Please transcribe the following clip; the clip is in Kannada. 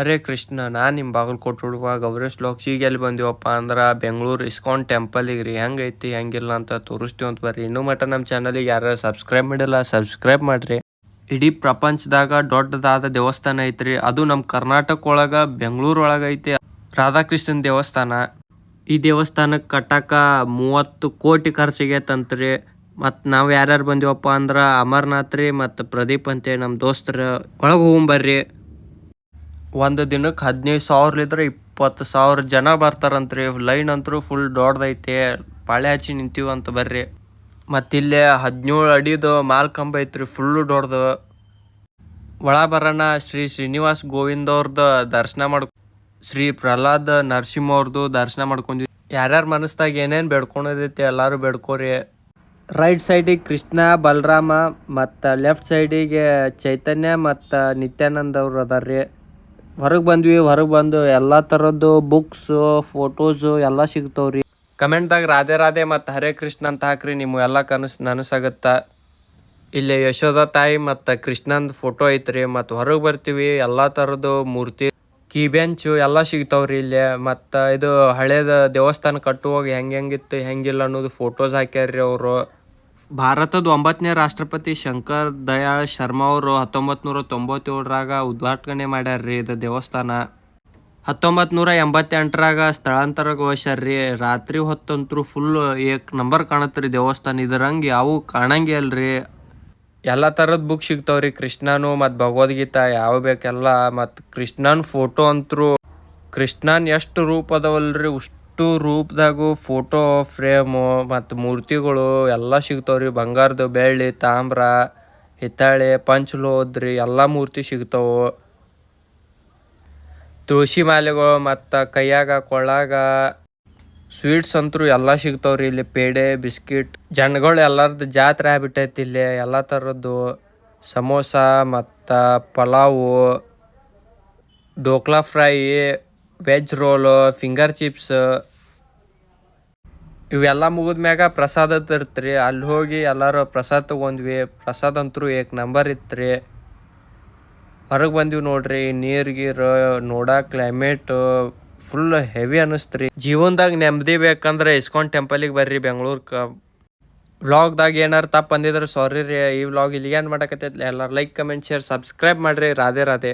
ಹರೇ ಕೃಷ್ಣ, ನಾನು ನಿಮ್ಮ ಬಾಗಲಕೋಟೆ ಹುಡುಗ ಗೌರೇಶ್ ಲಾಕ್ಸ್ ಈಗ ಎಲ್ಲಿ ಬಂದಿವಪ್ಪ ಅಂದ್ರೆ ಬೆಂಗಳೂರು ಇಸ್ಕಾನ್ ಟೆಂಪಲಿಗೆ ರೀ. ಹೆಂಗೈತಿ, ಹೆಂಗಿಲ್ಲ ಅಂತ ತೋರಿಸ್ತೀವಿ ಅಂತ ಬರ್ರಿ. ಇನ್ನೂ ಮಟ್ಟ ನಮ್ಮ ಚಾನಲಿಗೆ ಯಾರು ಸಬ್ಸ್ಕ್ರೈಬ್ ಮಾಡಿಲ್ಲ ಸಬ್ಸ್ಕ್ರೈಬ್ ಮಾಡ್ರಿ. ಇಡೀ ಪ್ರಪಂಚದಾಗ ದೊಡ್ಡದಾದ ದೇವಸ್ಥಾನ ಐತ್ರಿ. ಅದು ನಮ್ಮ ಕರ್ನಾಟಕ ಒಳಗ, ಬೆಂಗಳೂರು ಒಳಗ ಐತಿ. ರಾಧಾಕೃಷ್ಣನ್ ದೇವಸ್ಥಾನ. ಈ ದೇವಸ್ಥಾನಕ್ಕೆ ಕಟ್ಟಾಕ ಮೂವತ್ತು ಕೋಟಿ ಖರ್ಚಿಗೆ ತಂತ್ರಿ ಮತ್ತು ನಾವು ಯಾರ್ಯಾರು ಬಂದಿವಪ್ಪ ಅಂದ್ರೆ ಅಮರ್ನಾಥ್ ರೀ ಮತ್ತು ಪ್ರದೀಪ್ ಅಂತೇಳಿ ನಮ್ಮ ದೋಸ್ತರ. ಒಳಗೆ ಹೋಗ್ಬರ್ರಿ ಒಂದು ದಿನಕ್ಕೆ ಹದಿನೈದು ಸಾವಿರಲಿದ್ರೆ ಇಪ್ಪತ್ತು ಸಾವಿರ ಜನ ಬರ್ತಾರಂತ್ರಿ. ಲೈನ್ ಅಂತೂ ಫುಲ್ ದೊಡ್ಡದೈತೆ. ಪಾಳೆ ಹಚ್ಚಿ ನಿಂತೀವಿ ಅಂತ ಬರ್ರಿ. ಮತ್ತಿಲ್ಲೇ ಹದಿನೇಳು ಅಡಿದು ಮಾಲ್ ಕಂಬ ಐತ್ರಿ ಫುಲ್ಲು ದೊಡ್ಡದು. ಒಳ ಬರೋಣ ಶ್ರೀ ಶ್ರೀನಿವಾಸ್ ಗೋವಿಂದ ಅವ್ರದ್ದು ದರ್ಶನ ಮಾಡ್, ಶ್ರೀ ಪ್ರಹ್ಲಾದ್ ನರಸಿಂಹ ಅವ್ರದ್ದು ದರ್ಶನ ಮಾಡ್ಕೊಂಡ್ವಿ. ಯಾರ್ಯಾರ ಮನಸ್ದಾಗ ಏನೇನು ಬೇಡ್ಕೊಳೋದೈತಿ ಎಲ್ಲರೂ ಬೇಡ್ಕೋರಿ. ರೈಟ್ ಸೈಡಿಗೆ ಕೃಷ್ಣ, ಬಲರಾಮ, ಮತ್ತು ಲೆಫ್ಟ್ ಸೈಡಿಗೆ ಚೈತನ್ಯ ಮತ್ತು ನಿತ್ಯಾನಂದ ಅವ್ರು ಅದಾರ ರೀ ಹೊರಗೆ ಬಂದ್ವಿ, ಹೊರಗೆ ಬಂದು ಎಲ್ಲ ಥರದ್ದು ಬುಕ್ಸ್ ಫೋಟೋಸ್ ಎಲ್ಲ ಸಿಗ್ತಾವ್ರಿ. ಕಮೆಂಟ್ದಾಗ ರಾಧೆ ರಾಧೆ ಮತ್ತು ಹರೇ ಕೃಷ್ಣ ಅಂತ ಹಾಕ್ರಿ, ನಿಮ್ಗೆ ಎಲ್ಲ ಕನಸು ನನಸಾಗತ್ತ. ಇಲ್ಲಿ ಯಶೋದ ತಾಯಿ ಮತ್ತು ಕೃಷ್ಣಂದು ಫೋಟೋ ಐತ್ರಿ ಮತ್ತು ಹೊರಗೆ ಬರ್ತೀವಿ, ಎಲ್ಲ ಥರದ್ದು ಮೂರ್ತಿ ಕೀ ಬೆಂಚು ಎಲ್ಲ ಸಿಗ್ತಾವ್ರಿ ಇಲ್ಲಿ. ಮತ್ತು ಇದು ಹಳೇದ ದೇವಸ್ಥಾನ ಕಟ್ಟುವಾಗ ಹೆಂಗೆ ಹೆಂಗಿತ್ತು ಹೆಂಗಿಲ್ಲ ಅನ್ನೋದು ಫೋಟೋಸ್ ಹಾಕ್ಯಾರ್ರಿ ಅವರು. ಭಾರತದ ಒಂಬತ್ತನೇ ರಾಷ್ಟ್ರಪತಿ ಶಂಕರ್ ದಯಾಳ್ ಶರ್ಮಾ ಅವರು ಹತ್ತೊಂಬತ್ತು ನೂರ ತೊಂಬತ್ತೇಳರಾಗ ಉದ್ಘಾಟನೆ ಮಾಡ್ಯಾರ್ರಿ ಇದು ದೇವಸ್ಥಾನ. ಹತ್ತೊಂಬತ್ತು ನೂರ ಎಂಬತ್ತೆಂಟರಾಗ ಸ್ಥಳಾಂತರಗೊಳಿಸ್ಯಾರ್ರಿ ರಾತ್ರಿ ಹೊತ್ತಂತರೂ ಫುಲ್ ಏಕ್ ನಂಬರ್ ಕಾಣತ್ರಿ ದೇವಸ್ಥಾನ. ಇದರಂಗೆ ಯಾವು ಕಾಣಂಗೆ ಅಲ್ರಿ ಎಲ್ಲ ಥರದ ಬುಕ್ ಸಿಗ್ತಾವ್ರಿ. ಕೃಷ್ಣನು ಮತ್ತು ಭಗವದ್ಗೀತ ಯಾವ ಬೇಕೆಲ್ಲ ಮತ್ತು ಕೃಷ್ಣನ್ ಫೋಟೋ ಅಂತರೂ ಕೃಷ್ಣನ್ ಎಷ್ಟು ರೂಪ ಅದಾವಲ್ರಿ ಅಷ್ಟು ರೂಪದಾಗು ಫೋಟೋ, ಫ್ರೇಮು, ಮತ್ತು ಮೂರ್ತಿಗಳು ಎಲ್ಲ ಸಿಗ್ತಾವ್ರಿ. ಬಂಗಾರದು ಬೆಳ್ಳಿ, ತಾಮ್ರ, ಹಿತ್ತಾಳೆ, ಪಂಚಲೋದ್ರಿ ಎಲ್ಲ ಮೂರ್ತಿ ಸಿಗ್ತಾವು. ತುಳಸಿ ಮಾಲೆಗಳು ಮತ್ತು ಕೈಯಾಗ ಕೊಳ್ಳಾಗ ಸ್ವೀಟ್ಸ್ ಅಂತೂ ಎಲ್ಲ ಸಿಗ್ತಾವ್ರಿ. ಇಲ್ಲಿ ಪೇಡೆ, ಬಿಸ್ಕಿಟ್, ಜನಗಳು ಎಲ್ಲರದ್ದು ಜಾತ್ರೆ ಆಗ್ಬಿಟ್ಟೈತಿ ಇಲ್ಲಿ. ಎಲ್ಲ ಥರದ್ದು ಸಮೋಸ ಮತ್ತು pulao, dhokla fry, veg roll, finger chips ಇವೆಲ್ಲ ಮುಗಿದ್ಮ್ಯಾಗ ಪ್ರಸಾದ ತರ್ತ್ರಿ. ಅಲ್ಲಿ ಹೋಗಿ ಎಲ್ಲರೂ ಪ್ರಸಾದ ತೊಗೊಂಡ್ವಿ. ಪ್ರಸಾದ ಅಂತೂ ಏಕ್ ನಂಬರ್ ಇತ್ತು ಹೊರಗೆ ಬಂದಿವಿ ನೋಡ್ರಿ. ನೀರು, ಗೀರು ನೋಡ ಕ್ಲೈಮೇಟ್ ಫುಲ್ ಹೆವಿ ಅನಿಸ್ತ್ರಿ. ಜೀವನದಾಗ ನೆಮ್ಮದಿ ಬೇಕಂದ್ರೆ ಇಸ್ಕಾನ್ ಟೆಂಪಲಿಗೆ ಬರ್ರಿ ಬೆಂಗಳೂರ್ಕ. ವ್ಲಾಗ್ದಾಗ ಏನಾರು ತಪ್ಪು ಅಂದಿದ್ರೆ ಸಾರಿ ರೀ. ಈ ವ್ಲಾಗ್ ಇಲ್ಲಿಗೆ ಏನು ಮಾಡಕತ್ತೈತಿ ಎಲ್ಲರೂ ಲೈಕ್ ಕಮೆಂಟ್ ಶೇರ್ ಸಬ್ಸ್ಕ್ರೈಬ್ ಮಾಡ್ರಿ. ರಾಧೆ ರಾಧೆ.